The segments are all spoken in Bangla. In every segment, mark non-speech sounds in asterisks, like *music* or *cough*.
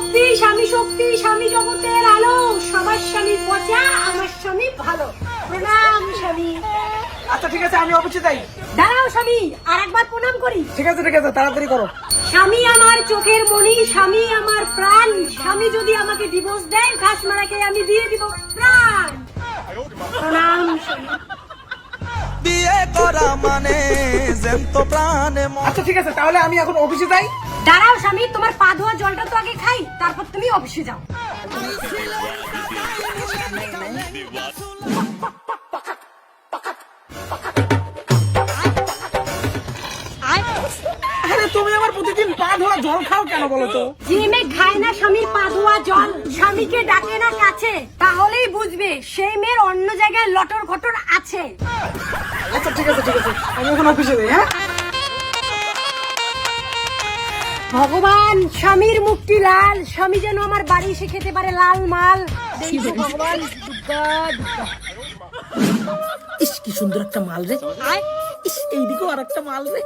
শক্তি স্বামী শক্তি স্বামী জগতের আলো। সবার স্বামী পচা আমার স্বামী ভালো। প্রণাম স্বামী। আচ্ছা ঠিক আছে আমি অফিসে যাই। দাঁড়াও স্বামী আর একবার প্রণাম করি। ঠিক আছে ঠিক আছে তাড়াতাড়ি করো। স্বামী আমার চোখের মণি স্বামী আমার প্রাণ। স্বামী যদি আমাকে ডিভোর্স দেয় ঘাস মারাকে আমি দিয়ে দিব। প্রাণ। প্রণাম বিয়ে করা মানে জ্যান্ত প্রাণে আচ্ছা ঠিক আছে তাহলে আমি এখন অফিসে যাই। দাঁড়াও স্বামী তোমার পা ধোয়া জলটা তো আগে খাই তারপর তুমি অফিসে যাও। আরে তুমি আমার প্রতিদিন পা ধোয়া জল খাও কেন বলো তো? মেয়ে খায় না স্বামীর পা ধোয়া জল স্বামীকে ডাকে না কাছে তাহলেই বুঝবে সেই মেয়ের অন্য জায়গায় লটর ঘটর আছে। আচ্ছা ঠিক আছে ঠিক আছে। আমি এখন অফিসে যাই হ্যাঁ? ভগবান স্বামীর মুক্তি লাল। স্বামী যেন আমার বাড়ি এসে খেতে পারে লাল মাল। ভগবান ইস কি সুন্দর একটা মাল রে। ইস এইদিকেও আর একটা মাল রে।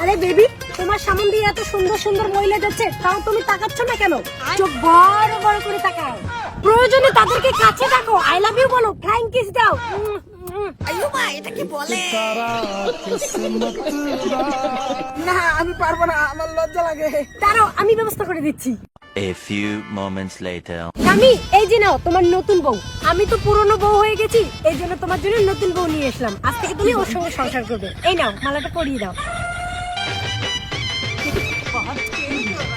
আরে বেবি তোমার সামনে দিয়ে এত সুন্দর সুন্দর মহিলা যাচ্ছে তাও তুমি তাকাচ্ছ না কেন? চোখ বড় বড় করে তাকাও। প্রয়োজনে তাদেরকে কাছে ডাকো। আই লাভ ইউ বলো। ফ্লাইং কিস দাও। না আমি পারব না আমার লজ্জা লাগে। দাঁড়াও আমি ব্যবস্থা করে দিচ্ছি। A few moments later. স্বামী এই যে নাও তোমার নতুন বউ। আমি তো পুরনো বউ হয়ে গেছি এই জন্য তোমার জন্য নতুন বউ নিয়ে এসলাম। আজ থেকে তুমি ওর সঙ্গে সংসার করবে। এই নাও মালাটা পরিয়ে দাও।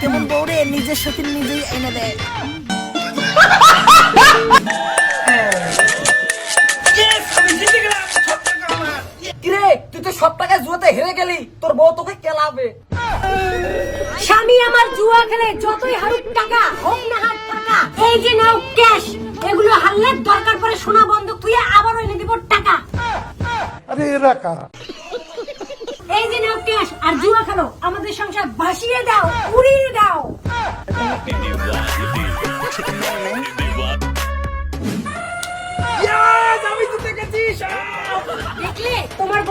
কেমন বউরে নিজের সাথে নিজেই এনে দেয়। *laughs* তুই তো সব টাকা জুয়াতে হেরে গেলি। তোর বউ তোকে কেলাবে। স্বামী আমার জুয়া খেলে যতই হারুক টাকা হোক না হাত টাকা এই যে নাও ক্যাশ। এগুলো হারলে দরকার পরে সোনা বন্ধক তুই আবার এনে দিব টাকা। আরে এরা কারা? এই যে নাও ক্যাশ আর জুয়া খেলো আমাদের সংসার ভাসিয়ে দাও উড়িয়ে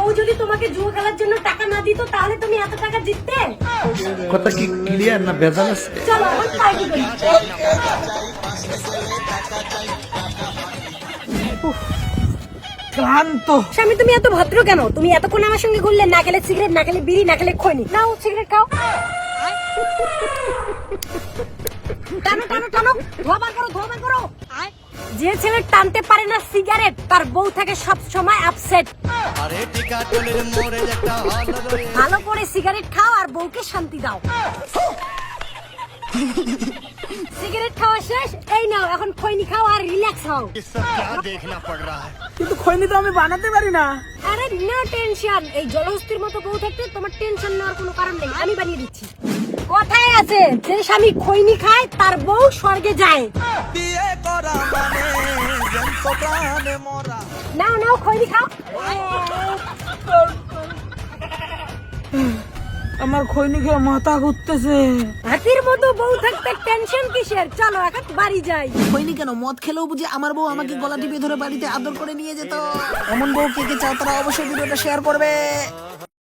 বউ যদি তোমাকে জুয়া খেলার জন্য টাকা না দিত তাহলে তুমি এত টাকা জিততে? কথা কি ক্লিয়ার না ভেজাল আছে? চলো এখন পার্টি করি। ক্লান্ত। স্বামী তুমি এত ভদ্র কেন? তুমি এতক্ষণ আমার সঙ্গে ঘুরলে না খেলে সিগারেট না খেলে বিড়ি না খেলে খৈনি। নাও সিগারেট খাও। টানো টানো টানো। ধোয়া বার করো ধোয়া বার করো। যে ছেলে টানতে পারে না সিগারেট তার বউ থাকে সব সময় আপসেট ভালো করে সিগারেট খাও আর বউকে শান্তি দাও। সিগারেট খাওয়া শেষ এই নাও এখন খৈনি খাও আর রিল্যাক্স হও। কিন্তু খৈনি তো আমি বানাতে পারি না। আরে নো টেনশন। এই জলহস্তির মতো বউ থাকতে তোমার টেনশন নেওয়ার কোনো কারণ নেই আমি বানিয়ে দিচ্ছি। কথায় আছে যে স্বামী খৈনি খায় তার বউ স্বর্গে যায়। বিয়ে করা মানে নাও নাও খৈনি খাও। আমার খৈনি খেয়ে মাথা ঘুরতেছে। হাতির মতো বউ থাকতে টেনশন কিসের? চলো এখন বাড়ি যাই। খৈনি কেন মদ খেলেও বুঝি আমার বউ আমাকে গলা টিপে ধরে বাড়িতে আদর করে নিয়ে যেত? এমন বউ কে কে চাও তারা অবশ্যই ভিডিওটা শেয়ার করবে।